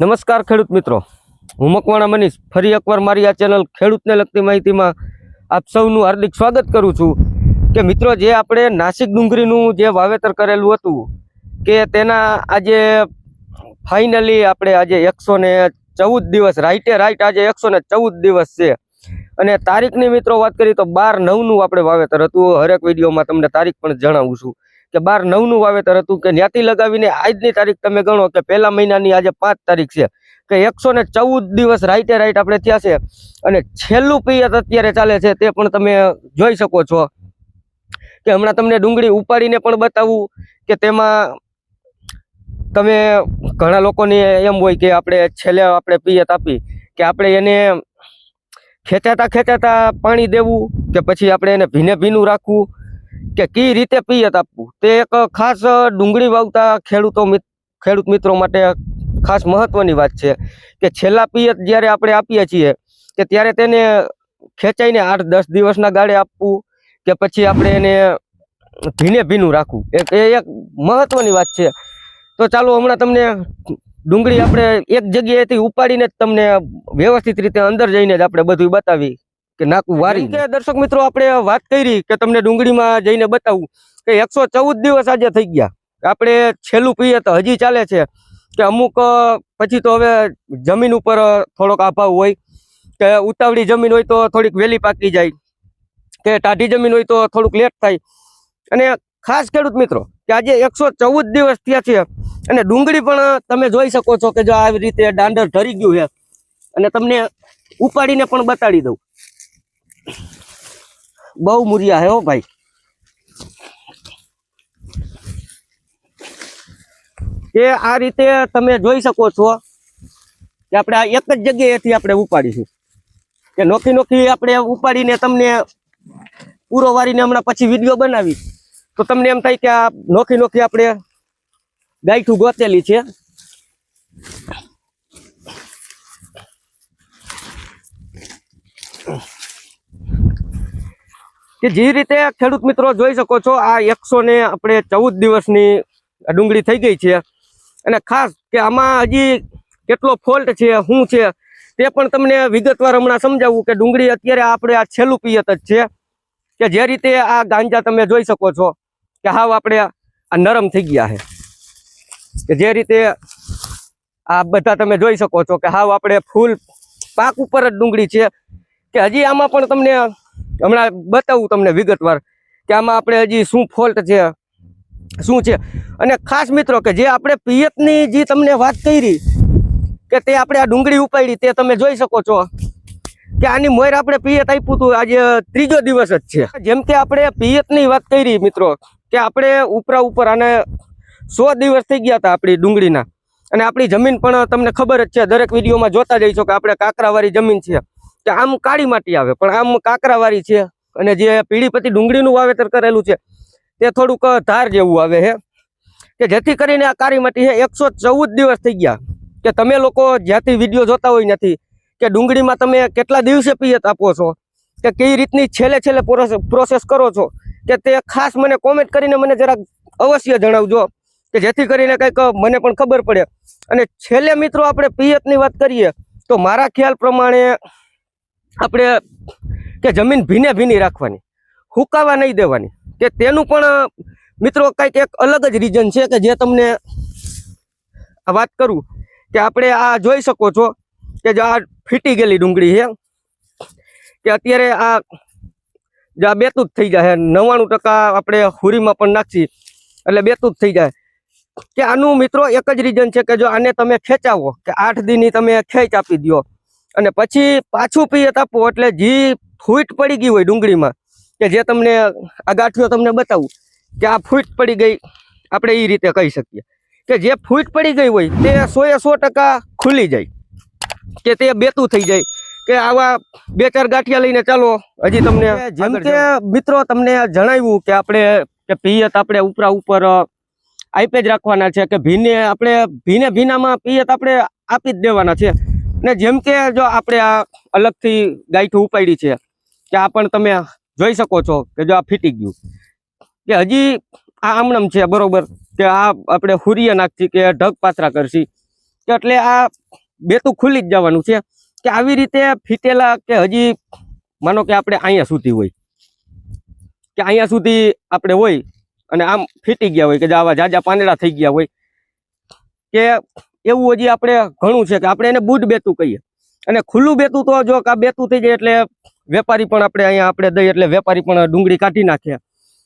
નમસ્કાર ખેડૂત મિત્રો. હું મકવાણા મનીષ. ફરી એકવાર મારી આ ચેનલ ખેડૂતને લગતી માહિતીમાં આપ સૌનું હાર્દિક સ્વાગત કરું છું કે મિત્રો જે આપણે નાસિક ડુંગળીનું જે વાવેતર કરેલું હતું કે તેના આજે ફાઇનલી આપણે આજે એકસો ચૌદ દિવસ રાઈટે રાઈટ આજે એકસો ચૌદ દિવસ છે. અને તારીખની મિત્રો વાત કરીએ તો બાર નવનું આપણે વાવેતર હતું. હરેક વિડીયોમાં તમને તારીખ પણ જણાવું છું. કે બાર નવનું વાવેતર હતું કે ત્યાંથી લગાવીને આજની તારીખ તમે ગણો કે પહેલા મહિનાની આજે પાંચ તારીખ છે, કે એકસો ને ચૌદ દિવસ રાઈટે રાઈટ આપણે થયા છે અને છેલ્લું પિયત અત્યારે ચાલે છે તે પણ તમે જોઈ શકો છો. કે હમણાં તમને ડુંગળી ઉપાડીને પણ બતાવું કે તેમાં તમે ઘણા લોકોને એમ હોય કે આપણે છેલ્લે આપણે પિયત આપી કે આપણે એને ખેંચાતા ખેંચાતા પાણી દેવું કે પછી આપણે એને ભીને ભીનું રાખવું કે કઈ રીતે પિયત આપવું? તે એક ખાસ ડુંગળી વાવતા ખેડૂતો ખેડૂત મિત્રો માટે ખાસ મહત્વની વાત છે કે છેલ્લા પિયત જ્યારે આપણે આપીએ છીએ કે ત્યારે તેને ખેંચાઈને આઠ દસ દિવસના ગાળે આપવું કે પછી આપણે એને ભીને ભીનું રાખવું. એ એક મહત્વની વાત છે. તો ચાલો હમણાં તમને ડુંગળી આપણે એક જગ્યાએથી ઉપાડીને જ તમને વ્યવસ્થિત રીતે અંદર જઈને જ આપણે બધું બતાવી કે નાકું વારી કે દર્શક મિત્રો આપણે વાત કરી કે તમને ડુંગળીમાં જઈને બતાવું કે એકસો ચૌદ દિવસ આજે થઈ ગયા. આપણે છેલ્લું પીએ તો હજી ચાલે છે કે અમુક પછી તો હવે જમીન ઉપર થોડોક અભાવ હોય કે ઉતાવળી જમીન હોય તો થોડીક વહેલી પાકી જાય કે ટાઢી જમીન હોય તો થોડુંક લેટ થાય. અને ખાસ ખેડૂત મિત્રો કે આજે એકસો ચૌદ દિવસ થયા છે અને ડુંગળી પણ તમે જોઈ શકો છો કે જો આવી રીતે દાંડર ઢરી ગયું છે. અને તમને ઉપાડીને પણ બતાડી દઉં. બહુ મુરિયા હે હો ભાઈ. કે આ રીતે તમે જોઈ શકો છો કે આપણે આ એક જ જગ્યાએથી આપણે ઉપાડીશું. કે નોખી નોખી આપણે ઉપાડીને તમને પૂરો વારીને હમણાં પછી વીડિયો બનાવી તો તમને એમ થાય કે આ નોખી નોખી આપણે ગાયઠું ગોતેલી છે. કે જે રીતે ખેડૂત મિત્રો જોઈ શકો છો, આ એકસો ને આપણે ચૌદ દિવસની ડુંગળી થઈ ગઈ છે. અને ખાસ કે આમાં હજી કેટલો ફોલ્ટ છે, શું છે, તે પણ તમને વિગતવાર હમણાં સમજાવું કે ડુંગળી અત્યારે આપણે આ છેલ્લું પિયત જ છે. કે જે રીતે આ ગાંજા તમે જોઈ શકો છો કે હાવ આપણે આ નરમ થઈ ગયા છે. કે જે રીતે આ બધા તમે જોઈ શકો છો કે હાવ આપણે ફૂલ પાક ઉપર જ ડુંગળી છે. કે હજી આમાં પણ તમને હમણાં બતાવું તમને વિગતવાર કે આમાં આપણે હજી શું ફોલ્ટ છે, શું છે? અને ખાસ મિત્રો કે જે આપણે પિયતની જે તમને વાત કરી કે તે આપણે આ ડુંગળી ઉપાડી તે તમે જોઈ શકો છો કે આની મોર આપણે પિયત આપ્યું હતું, આજે ત્રીજો દિવસ જ છે. જેમ કે આપણે પિયતની વાત કરી મિત્રો કે આપણે ઉપરા ઉપર આને સો દિવસ થઈ ગયા હતા આપણી ડુંગળીના. અને આપણી જમીન પણ તમને ખબર જ છે, દરેક વિડીયોમાં જોતા જઈશો કે આપણે કાકરાવાળી જમીન છે. કે આમ કાળી માટી આવે, પણ આમ કાકરાવાળી છે અને જે પીળીપતિ ડુંગળીનું વાવેતર કરેલું છે, તે થોડુંક ધાર જેવું આવે છે કે જેથી કરીને આ કાળી માટી છે એકસો દિવસ થઈ ગયા. કે તમે લોકો જ્યાંથી વીડિયો જોતા હોય નથી કે ડુંગળીમાં તમે કેટલા દિવસે પિયત આપો છો, કે કઈ રીતની છેલ્લે છેલ્લે પ્રોસેસ કરો છો, કે તે ખાસ મને કોમેન્ટ કરીને મને જરાક અવશ્ય જણાવજો, કે જેથી કરીને કંઈક મને પણ ખબર પડે. અને છેલ્લે મિત્રો આપણે પિયતની વાત કરીએ, તો મારા ખ્યાલ પ્રમાણે આપણે, કે જમીન ભીને ભીની રાખવાની, હુકાવા નહીં દેવાની. કે તેનું પણ, મિત્રો, કંઈક એક અલગ જ રીઝન છે કે જે તમને વાત કરું, કે આપણે આ જોઈ શકો છો, કે જો આ ફીટી ગયેલી ડુંગળી છે. કે અત્યારે આ જો આ બેતું થઈ જાય નવ્વાણું ટકા આપણે હુરીમાં પણ નાખી એટલે બેતું થઈ જાય. કે આનું મિત્રો એક જ રીઝન છે કે જો આને તમે ખેંચાવો, કે આઠ દીની તમે ખેંચ આપી દો અને પછી પાછું પિયત આપો એટલે જે ફૂટ પડી ગઈ હોય ડુંગળીમાં કે જે તમને આ ગાંઠિયો તમને બતાવું કે આ ફૂટ પડી ગઈ આપણે એ રીતે કહી શકીએ. કે જે ફૂટ પડી ગઈ હોય તે સો એ સો ટકા ખુલી જાય કે તે બેતું થઈ જાય કે આવા બે ચાર ગાંઠિયા લઈને ચાલો હજી તમને જેમ કે મિત્રો તમને જણાવ્યું કે આપણે કે પિયત આપણે ઉપરા ઉપર આપે જ રાખવાના છે કે ભીને આપણે ભીને ભીનામાં પિયત આપણે આપી જ દેવાના છે. ને જેમ કે જો આપણે આ અલગથી ગાયઠું ઉપાડી છે, કે આ પણ તમે જોઈ શકો છો કે જો આ ફીટી ગયું. કે હજી આ આમણમ છે બરોબર, કે આ આપણે હુરિયા નાખશી કે ઢગ પાથરા કરશી. કે એટલે આ બેતું ખુલી જ જવાનું છે, કે આવી રીતે ફીટેલા કે હજી માનો કે આપણે અહીંયા સુધી હોય. કે અહીંયા સુધી આપણે હોય અને આમ ફીટી ગયા હોય, કે આવા જાજા પાંદડા થઈ ગયા હોય. કે એવું હજી આપણે ઘણું છે કે આપણે એને બુટ બેતું કહીએ. અને ખુલ્લું બેતું તો જો આ બેતું થઈ જાય એટલે વેપારી પણ આપણે અહીંયા આપણે દઈએ એટલે વેપારી પણ ડુંગળી કાઢી નાખે.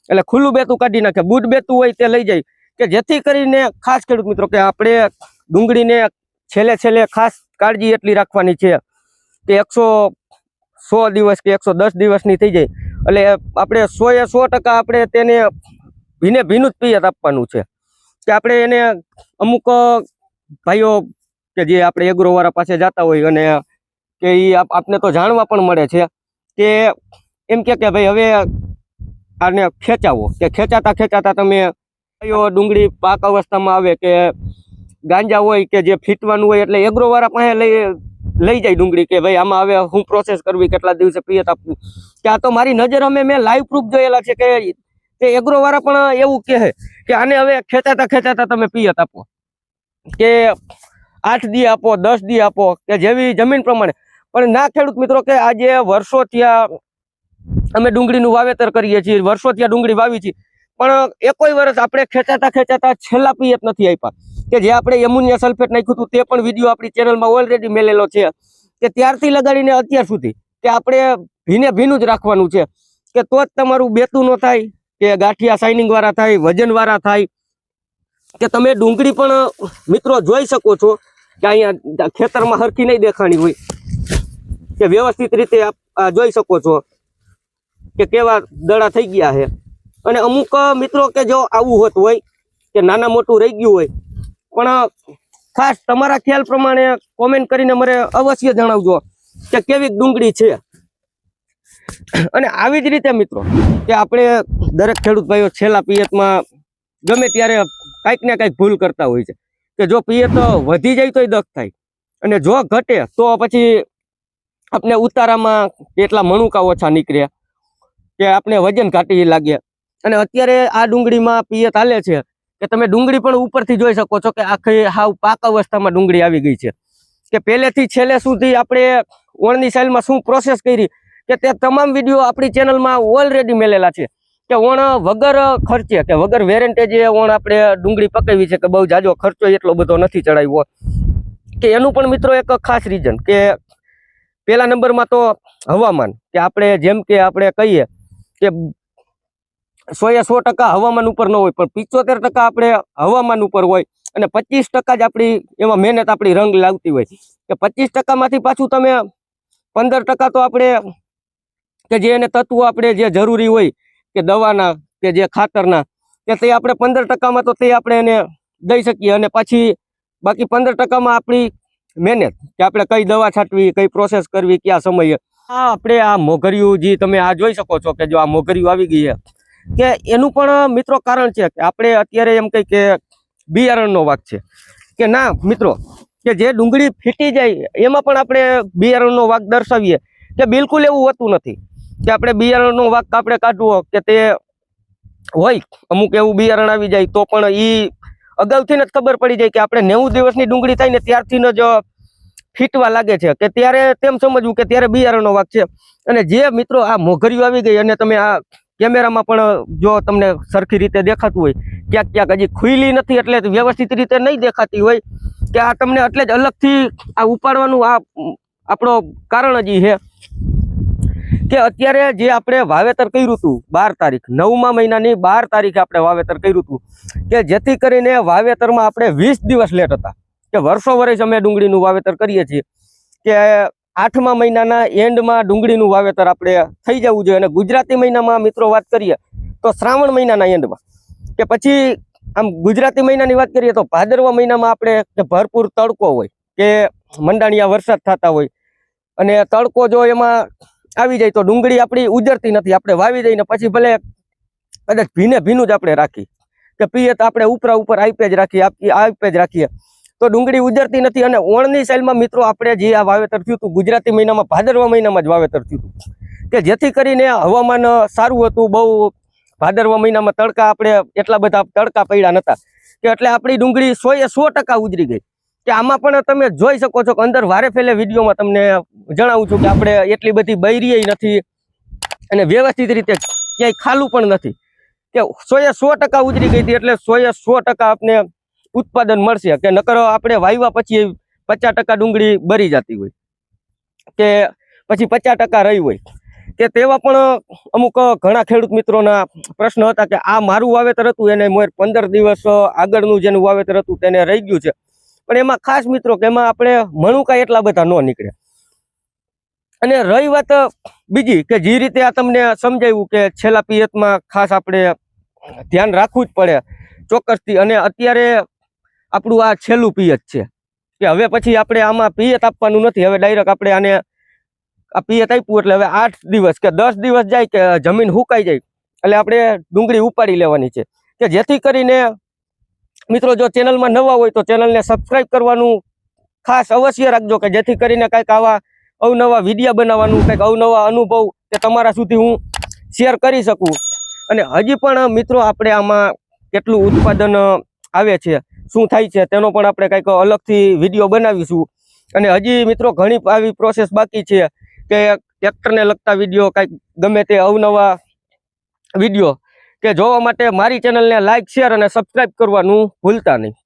એટલે ખુલ્લું બેતું કાઢી નાખે. બુટ બેતું હોય તે લઈ જાય. કે જેથી કરીને ખાસ ખેડૂત મિત્રો કે આપણે ડુંગળીને છેલ્લે છેલ્લે ખાસ કાળજી એટલી રાખવાની છે કે એકસો સો દિવસ કે એકસો દસ દિવસની થઈ જાય. એટલે આપણે સો એ સો ટકા આપણે તેને ભીને ભીનું જ પિયત આપવાનું છે. કે આપણે એને અમુક ભાઈઓ કે જે આપણે એગ્રોવાળા પાસે જતા હોય અને કે એ આપને તો જાણવા પણ મળે છે કે એમ કે ભાઈ હવે આને ખેંચાવો. કે ખેંચાતા ખેંચાતા તમે ભાઈઓ ડુંગળી પાક અવસ્થામાં આવે કે ગાંજા હોય કે જે ફીટવાનું હોય એટલે એગ્રો વાળા પાસે લઈ લઈ જાય ડુંગળી કે ભાઈ આમાં હવે હું પ્રોસેસ કરવી, કેટલા દિવસે પિયત આપવું. કે આ તો મારી નજર અમે મેં લાઈવ પ્રૂફ જોયેલા છે કે તે એગ્રો વાળા પણ એવું કહે કે આને હવે ખેંચાતા ખેંચાતા તમે પિયત આપો. કે આઠ દી આપો, દસ દી આપો, કે જેવી જમીન પ્રમાણે. પણ ના ખેડૂત મિત્રો કે આજે વર્ષો ત્યાં અમે ડુંગળીનું વાવેતર કરીએ છીએ, વર્ષો ત્યાં ડુંગળી વાવી છીએ. પણ એકોય વર્ષ આપણે ખેંચાતા ખેંચાતા છેલ્લા પીએફ નથી આપ્યા. કે જે આપણે એમોનિયા સલ્ફેટ નાખ્યું હતું તે પણ વીડિયો આપણી ચેનલમાં ઓલરેડી મેલેલો છે. કે ત્યારથી લગાડીને અત્યાર સુધી કે આપણે ભીને ભીનું જ રાખવાનું છે. કે તો જ તમારું બેતું ન થાય, કે ગાંઠિયા શાઇનિંગ વાળા થાય વજનવાળા થાય કે તમે ડુંગળી પણ, મિત્રો, જોઈ શકો છો કે અહીંયા ખેતરમાં હરખી નહીં દેખાણી હોય. કે વ્યવસ્થિત રીતે આપ જોઈ શકો છો કે કેવા દડા થઈ ગયા છે. અને અમુક મિત્રો કે જો આવું હોત હોય, કે નાના મોટું રહી ગયું હોય, પણ ખાસ તમારા ખ્યાલ પ્રમાણે કોમેન્ટ કરીને મને અવશ્ય જણાવજો કે કેવી ડુંગળી છે. અને આવી જ રીતે, મિત્રો, કે આપણે દરેક ખેડૂત ભાઈઓ છેલ્લા પિયતમાં ગમે ત્યારે કાંઈક ને કાંઈક ભૂલ કરતા હોય છે. કે જો પીએ તો વધી જાય તોય દખ થાય. અને જો ઘટે તો પછી આપણે ઉતારામાં કેટલા મણુકા ઓછા નીકળ્યા. કે આપણે વજન ઘાટી લાગ્યા. અને અત્યારે આ ડુંગળીમાં પિયત હાલે છે કે તમે ડુંગળી પણ ઉપરથી જોઈ શકો છો કે આખી હાવ પાક અવસ્થામાં ડુંગળી આવી ગઈ છે. કે પહેલેથી છેલ્લે સુધી આપણે ઓણની સાઈલમાં શું પ્રોસેસ કરી કે તે તમામ વીડિયો આપણી ચેનલમાં ઓલરેડી મેલેલા છે. કે ઓણ વગર ખર્ચે, કે વગર વેરેન્ટેજે ઓણ આપણે ડુંગળી પકાવી છે કે બહુ જાજો ખર્ચો એટલો બધો નથી ચડાવ્યો કે એનું પણ મિત્રો એક ખાસ રીઝન કે પહેલા નંબરમાં તો હવામાન, કે આપણે જેમ કે આપણે કહીએ કે સો સો ટકા હવામાન ઉપર ન હોય, પણ પિચોતેર ટકા આપણે હવામાન ઉપર હોય અને પચીસ ટકા જ આપણી એમાં મહેનત આપણી રંગ લાવતી હોય. કે પચીસ ટકામાંથી પાછું તમે પંદર ટકા તો આપણે, કે જે એને તત્વો આપણે જે જરૂરી હોય કે દવાના કે જે ખાતરના, કે તે આપણે પંદર ટકામાં તો તે આપણે એને દઈ શકીએ અને પછી બાકી પંદર ટકામાં આપણી મહેનત, કે આપણે કઈ દવા છાંટવી, કઈ પ્રોસેસ કરવી, કયા સમયે. આ આપણે આ મોગરિયું જે તમે આ જોઈ શકો છો કે જો આ મોગરિયું આવી ગઈ છે, કે એનું પણ મિત્રો કારણ છે કે આપણે અત્યારે એમ કહી કે બિયારણનો વાક છે. કે ના, મિત્રો, કે જે ડુંગળી ફીટી જાય, એમાં પણ આપણે બિયારણનો વાક દર્શાવીએ, કે બિલકુલ એવું હોતું નથી. કે આપણે બિયારણનો વાક આપણે કાઢવો કે તે હોય, અમુક એવું બિયારણ આવી જાય, તો પણ એ અગાઉથી જ ખબર પડી જાય કે આપણે નેવું દિવસની ડુંગળી થાય ને ત્યારથી જ ફીટવા લાગે છે. કે ત્યારે તેમ સમજવું કે ત્યારે બિયારણનો વાક છે. અને જે મિત્રો આ મોઘરીઓ આવી ગઈ, અને તમે આ કેમેરામાં પણ જો તમને સરખી રીતે દેખાતું હોય, ક્યાંક ક્યાંક હજી ખુલ્લી નથી એટલે વ્યવસ્થિત રીતે નહીં દેખાતી હોય, કે આ તમને એટલે જ અલગથી આ ઉપાડવાનું આ, આપણો કારણ હજી છે. કે અત્યારે જે આપણે વાવેતર કર્યું હતું બાર તારીખ, નવમા મહિનાની બાર તારીખે આપણે વાવેતર કર્યું હતું, કે જેથી કરીને વાવેતરમાં આપણે વીસ દિવસ લેટ હતા. કે વર્ષો વર્ષ અમે ડુંગળીનું વાવેતર કરીએ છીએ. કે આઠમા મહિનાના એન્ડમાં ડુંગળીનું વાવેતર આપણે થઈ જવું જોઈએ. અને ગુજરાતી મહિનામાં મિત્રો વાત કરીએ, તો શ્રાવણ મહિનાના એન્ડમાં. કે પછી આમ ગુજરાતી મહિનાની વાત કરીએ તો ભાદરવા મહિનામાં આપણે ભરપૂર તડકો હોય, કે મંડાણિયા વરસાદ થતા હોય, અને તડકો જો એમાં આવી જાય તો ડુંગળી આપણી ઉજરતી નથી. આપણે વાવી દઈને પછી ભલે કદાચ ભીને ભીનું જ આપણે રાખી કે પીએ તો આપણે ઉપરા ઉપર આઈપે જ રાખીએ, આપી આઈપે જ રાખીએ. તો ડુંગળી ઉજરતી નથી અને ઓણની સાઈલમાં મિત્રો આપણે જે આ વાવેતર થયું હતું, ગુજરાતી મહિનામાં, ભાદરવા મહિનામાં જ વાવેતર થયું હતું. કે જેથી કરીને હવામાન સારું હતું, બહુ ભાદરવા મહિનામાં તડકા આપણે એટલા બધા તડકા પડ્યા નહોતા કે એટલે આપણી ડુંગળી સો એ સો ટકા ઉજરી ગઈ. કે આમાં પણ તમે જોઈ શકો છો કે અંદર વારે ફેલે વિડીયોમાં તમને જણાવું છું કે આપણે એટલી બધી બૈરીય નથી અને વ્યવસ્થિત રીતે ક્યાંય ખાલું પણ નથી. કે સોએ સો ટકા ઉતરી ગઈ હતી એટલે સોએ સો ટકા આપને ઉત્પાદન મળશે. કે નકર આપણે વાવ્યા પછી પચાસ ટકા ડુંગળી બરી જતી હોય. કે પછી પચાસ ટકા રહી હોય. કે તેવા પણ અમુક ઘણા ખેડૂત મિત્રોના પ્રશ્ન હતા કે આ મારું વાવેતર હતું એને મોર પંદર દિવસ આગળનું જેનું વાવેતર હતું તેને રહી ગયું છે. પણ એમાં ખાસ મિત્રો કે એમાં આપણે મણુકા એટલા બધા ન નીકળે. અને રહી વાત બીજી કે જે રીતે આ તમને સમજાવ્યું કે છેલ્લા પિયતમાં ખાસ આપણે ધ્યાન રાખવું જ પડે ચોક્કસથી. અને અત્યારે આપણું આ છેલ્લું પિયત છે કે હવે પછી આપણે આમાં પિયત આપવાનું નથી. હવે ડાયરેક્ટ આપણે આને આ પિયત આપ્યું એટલે હવે આઠ દિવસ કે દસ દિવસ જાય કે જમીન હુકાઈ જાય એટલે આપણે ડુંગળી ઉપાડી લેવાની છે. કે જેથી કરીને મિત્રો, જો ચેનલમાં નવા હોય તો ચેનલને સબસ્ક્રાઈબ કરવાનું ખાસ અવશ્ય રાખજો કે જેથી કરીને કંઈક આવા અવનવા વીડિયો બનાવવાનું, કંઈક અવનવા અનુભવ કે તમારા સુધી હું શેર કરી શકું. અને હજી પણ, મિત્રો, આપણે આમાં કેટલું ઉત્પાદન આવે છે, શું થાય છે, તેનો પણ આપણે કંઈક અલગથી વીડિયો બનાવીશું. અને હજી, મિત્રો, ઘણી આવી પ્રોસેસ બાકી છે કે ટ્રેક્ટરને લગતા વીડિયો કંઈક ગમે તે અવનવા વીડિયો કે જોવા માટે મારી ચેનલને લાઇક શેર અને સબસ્ક્રાઇબ કરવાનું ભૂલતા નહીં.